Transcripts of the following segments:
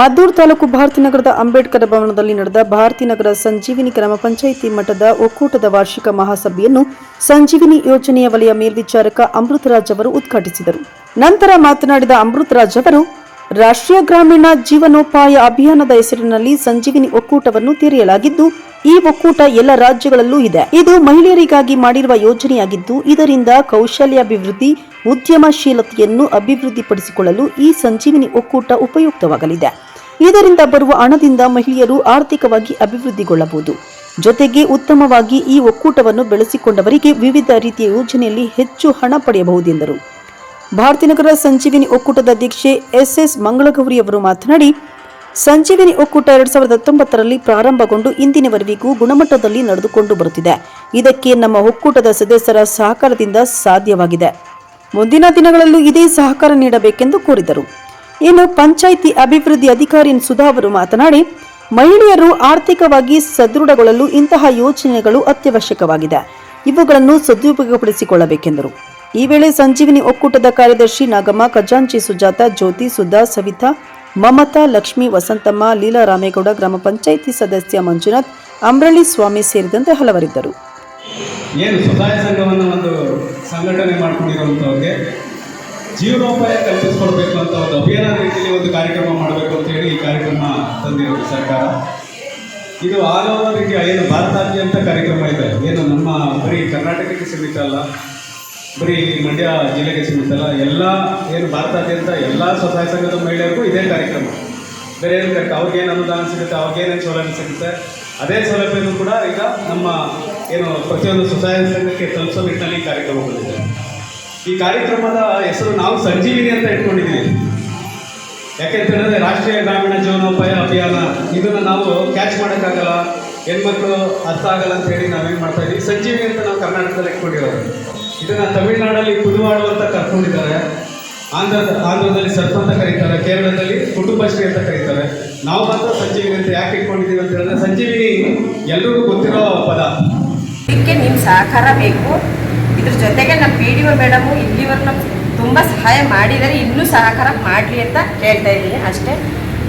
ಮದ್ದೂರು ತಾಲೂಕು ಭಾರತೀನಗರದ ಅಂಬೇಡ್ಕರ್ ಭವನದಲ್ಲಿ ನಡೆದ ಭಾರತೀನಗರ ಸಂಜೀವಿನಿ ಗ್ರಾಮ ಪಂಚಾಯಿತಿ ಮಟ್ಟದ ಒಕ್ಕೂಟದ ವಾರ್ಷಿಕ ಮಹಾಸಭೆಯನ್ನು ಸಂಜೀವಿನಿ ಯೋಜನೆಯ ವಲಯ ಮೇಲ್ವಿಚಾರಕ ಅಮೃತರಾಜ್ ಅವರು ಉದ್ಘಾಟಿಸಿದರು. ನಂತರ ಮಾತನಾಡಿದ ಅಮೃತರಾಜ್ ಅವರು, ರಾಷ್ಟ್ರೀಯ ಗ್ರಾಮೀಣ ಜೀವನೋಪಾಯ ಅಭಿಯಾನದ ಹೆಸರಿನಲ್ಲಿ ಸಂಜೀವಿನಿ ಒಕ್ಕೂಟವನ್ನು ತೆರೆಯಲಾಗಿದ್ದು, ಈ ಒಕ್ಕೂಟ ಎಲ್ಲ ರಾಜ್ಯಗಳಲ್ಲೂ ಇದೆ. ಇದು ಮಹಿಳೆಯರಿಗಾಗಿ ಮಾಡಿರುವ ಯೋಜನೆಯಾಗಿದ್ದು, ಇದರಿಂದ ಕೌಶಲ್ಯಾಭಿವೃದ್ಧಿ, ಉದ್ಯಮಶೀಲತೆಯನ್ನು ಅಭಿವೃದ್ಧಿಪಡಿಸಿಕೊಳ್ಳಲು ಈ ಸಂಜೀವಿನಿ ಒಕ್ಕೂಟ ಉಪಯುಕ್ತವಾಗಲಿದೆ. ಇದರಿಂದ ಬರುವ ಹಣದಿಂದ ಮಹಿಳೆಯರು ಆರ್ಥಿಕವಾಗಿ ಅಭಿವೃದ್ಧಿಗೊಳ್ಳಬಹುದು. ಜೊತೆಗೆ ಉತ್ತಮವಾಗಿ ಈ ಒಕ್ಕೂಟವನ್ನು ಬೆಳೆಸಿಕೊಂಡವರಿಗೆ ವಿವಿಧ ರೀತಿಯ ಯೋಜನೆಯಲ್ಲಿ ಹೆಚ್ಚು ಹಣ ಪಡೆಯಬಹುದೆಂದರು ಭಾರತೀನಗರ ಸಂಜೀವಿನಿ ಒಕ್ಕೂಟದ ಅಧ್ಯಕ್ಷೆ ಎಸ್ಎಸ್ ಮಂಗಳಗೌರಿ ಅವರು ಮಾತನಾಡಿ, ಸಂಜೀವಿನಿ ಒಕ್ಕೂಟ ಎರಡ್ ಸಾವಿರದ ಹತ್ತೊಂಬತ್ತರಲ್ಲಿ ಪ್ರಾರಂಭಗೊಂಡು ಇಂದಿನವರೆಗೂ ಗುಣಮಟ್ಟದಲ್ಲಿ ನಡೆದುಕೊಂಡು ಬರುತ್ತಿದೆ. ಇದಕ್ಕೆ ನಮ್ಮ ಒಕ್ಕೂಟದ ಸದಸ್ಯರ ಸಹಕಾರದಿಂದ ಸಾಧ್ಯವಾಗಿದೆ. ಮುಂದಿನ ದಿನಗಳಲ್ಲೂ ಇದೇ ಸಹಕಾರ ನೀಡಬೇಕೆಂದು ಕೋರಿದರು. ಇನ್ನು ಪಂಚಾಯಿತಿ ಅಭಿವೃದ್ಧಿ ಅಧಿಕಾರಿ ಸುಧಾ ಅವರು ಮಾತನಾಡಿ, ಮಹಿಳೆಯರು ಆರ್ಥಿಕವಾಗಿ ಸದೃಢಗೊಳ್ಳಲು ಇಂತಹ ಯೋಜನೆಗಳು ಅತ್ಯವಶ್ಯಕವಾಗಿದೆ. ಇವುಗಳನ್ನು ಸದುಪಯೋಗಪಡಿಸಿಕೊಳ್ಳಬೇಕೆಂದರು. ಈ ವೇಳೆ ಸಂಜೀವಿನಿ ಒಕ್ಕೂಟದ ಕಾರ್ಯದರ್ಶಿ ನಾಗಮ್ಮ, ಖಜಾಂಚಿ ಸುಜಾತ, ಜ್ಯೋತಿ ಸುಧಾ, ಸವಿತಾ, ಮಮತಾ, ಲಕ್ಷ್ಮಿ, ವಸಂತಮ್ಮ, ಲೀಲಾ ರಾಮೇಗೌಡ, ಗ್ರಾಮ ಪಂಚಾಯಿತಿ ಸದಸ್ಯ ಮಂಜುನಾಥ್, ಅಂಬ್ರಳ್ಳಿ ಸ್ವಾಮಿ ಸೇರಿದಂತೆ ಹಲವರಿದ್ದರು. ಏನು ಸಂಘವನ್ನು ಒಂದು ಸಂಘಟನೆ ಮಾಡ್ಕೊಂಡಿರುವಂಥವ್ರಿಗೆ ಜೀವನೋಪಾಯ ಕಲ್ಪಿಸ್ಕೊಡ್ಬೇಕು ಅಂತ ಒಂದು ಅಭಿಯಾನ ರೀತಿಯಲ್ಲಿ ಒಂದು ಕಾರ್ಯಕ್ರಮ ಮಾಡಬೇಕು ಅಂತ ಹೇಳಿ ಈ ಕಾರ್ಯಕ್ರಮ ತಂದಿರೋದು ಸರ್ಕಾರ. ಇದು ಆಲ್ ಓವರ್ ಇಂಡಿಯಾ ಏನು ಭಾರತಾದ್ಯಂತ ಕಾರ್ಯಕ್ರಮ ಇದೆ. ಏನು ನಮ್ಮ ಬರೀ ಕರ್ನಾಟಕಕ್ಕೆ ಸೀಮಿತ ಅಲ್ಲ, ಬರೀ ಮಂಡ್ಯ ಜಿಲ್ಲೆಗೆ ಸೀಮಿತ ಅಲ್ಲ, ಎಲ್ಲ ಏನು ಭಾರತಾದ್ಯಂತ ಎಲ್ಲ ಸ್ವಸಹಾಯ ಸಂಘದ ಮಹಿಳೆಯರಿಗೂ ಇದೇ ಕಾರ್ಯಕ್ರಮ. ಬೇರೆ ಏನು ಬೇಕು ಅವ್ರಿಗೇನು ಅನುದಾನ ಸಿಗುತ್ತೆ ಅವ್ರಿಗೇನೇನು ಸೌಲಭ್ಯ ಸಿಗುತ್ತೆ, ಅದೇ ಸೌಲಭ್ಯನೂ ಕೂಡ ಈಗ ನಮ್ಮ ಏನು ಪ್ರತಿಯೊಂದು ಸ್ವಸಹಾಯ ಸಂಘಕ್ಕೆ ತಲುಪಿಸೋ ನಿಟ್ಟಿನಲ್ಲಿ ಕಾರ್ಯಕ್ರಮ ಬಂದಿದೆ. ಈ ಕಾರ್ಯಕ್ರಮದ ಹೆಸರು ನಾವು ಸಂಜೀವಿನಿ ಅಂತ ಇಟ್ಕೊಂಡಿದ್ದೀವಿ. ಯಾಕೆಂತೇಳಿದ್ರೆ ರಾಷ್ಟ್ರೀಯ ಗ್ರಾಮೀಣ ಜೀವನೋಪಾಯ ಅಭಿಯಾನ, ಇದನ್ನು ನಾವು ಕ್ಯಾಚ್ ಮಾಡೋಕ್ಕಾಗಲ್ಲ, ಹೆಣ್ಮಕ್ಳು ಅರ್ಥ ಆಗಲ್ಲ ಅಂತ ಹೇಳಿ ನಾವೇನು ಮಾಡ್ತಾ ಇದ್ದೀವಿ ಸಂಜೀವಿನಿ ಅಂತ ನಾವು ಕರ್ನಾಟಕದಲ್ಲಿ ಇಟ್ಕೊಂಡಿರೋದು. ಇದನ್ನು ತಮಿಳುನಾಡಲ್ಲಿ ಕುದುವಾಡು ಅಂತ ಕರ್ಕೊಂಡಿದ್ದಾರೆ. ಆಂಧ್ರದ, ಆಂಧ್ರದಲ್ಲಿ ಸರ್ಪ ಅಂತ ಕರೀತಾರೆ, ಕೇರಳದಲ್ಲಿ ಕುಟುಂಬಶ್ರೀ ಅಂತ ಕರೀತಾರೆ. ನಾವು ಮಾತ್ರ ಸಂಜೀವಿನಿ ಅಂತ ಯಾಕೆ ಇಟ್ಕೊಂಡಿದ್ದೀವಿ ಅಂತ ಹೇಳಿದ್ರೆ ಸಂಜೀವಿನಿ ಎಲ್ರಿಗೂ ಗೊತ್ತಿರೋ ಪದ. ಇದಕ್ಕೆ ನಿಮ್ಮ ಸಹಕಾರ ಬೇಕು. ಇದ್ರ ಜೊತೆಗೆ ನಮ್ಮ ಪಿ ಡಿ ಒ ಮೇಡಮು ಇಲ್ಲಿವರೆಗೂ ನಮ್ಗೆ ತುಂಬ ಸಹಾಯ ಮಾಡಿದ್ದಾರೆ ಇನ್ನೂ ಸಹಕಾರ ಮಾಡಲಿ ಅಂತ ಕೇಳ್ತಾ ಇದ್ದೀನಿ ಅಷ್ಟೇ.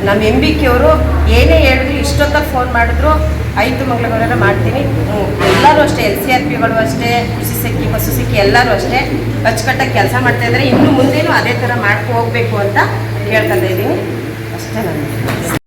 ನಮ್ಮ ಎಂ ಬಿ ಕೆ ಅವರು ಏನೇ ಹೇಳಿದ್ರು ಇಷ್ಟೊತ್ತಾಗ ಫೋನ್ ಮಾಡಿದ್ರು ಐದು ಮಂಗಳವಾರ ಮಾಡ್ತೀನಿ. ಎಲ್ಲರೂ ಅಷ್ಟೇ, ಎಲ್ ಸಿ ಆರ್ ಪಿಗಳು ಅಷ್ಟೇ, ಕೃಷಿ ಸಿಕ್ಕಿ, ಪಶು ಸಿಕ್ಕಿ ಎಲ್ಲರೂ ಅಷ್ಟೇ ಅಚ್ಚುಕಟ್ಟಾಗಿ ಕೆಲಸ ಮಾಡ್ತಾ ಇದ್ದಾರೆ ಇನ್ನು ಮುಂದೇನು ಅದೇ ಥರ ಮಾಡ್ಕೊ ಹೋಗ್ಬೇಕು ಅಂತ ಕೇಳ್ಕೊತಾ ಇದ್ದೀನಿ. ಅಷ್ಟೇ ನಾನು.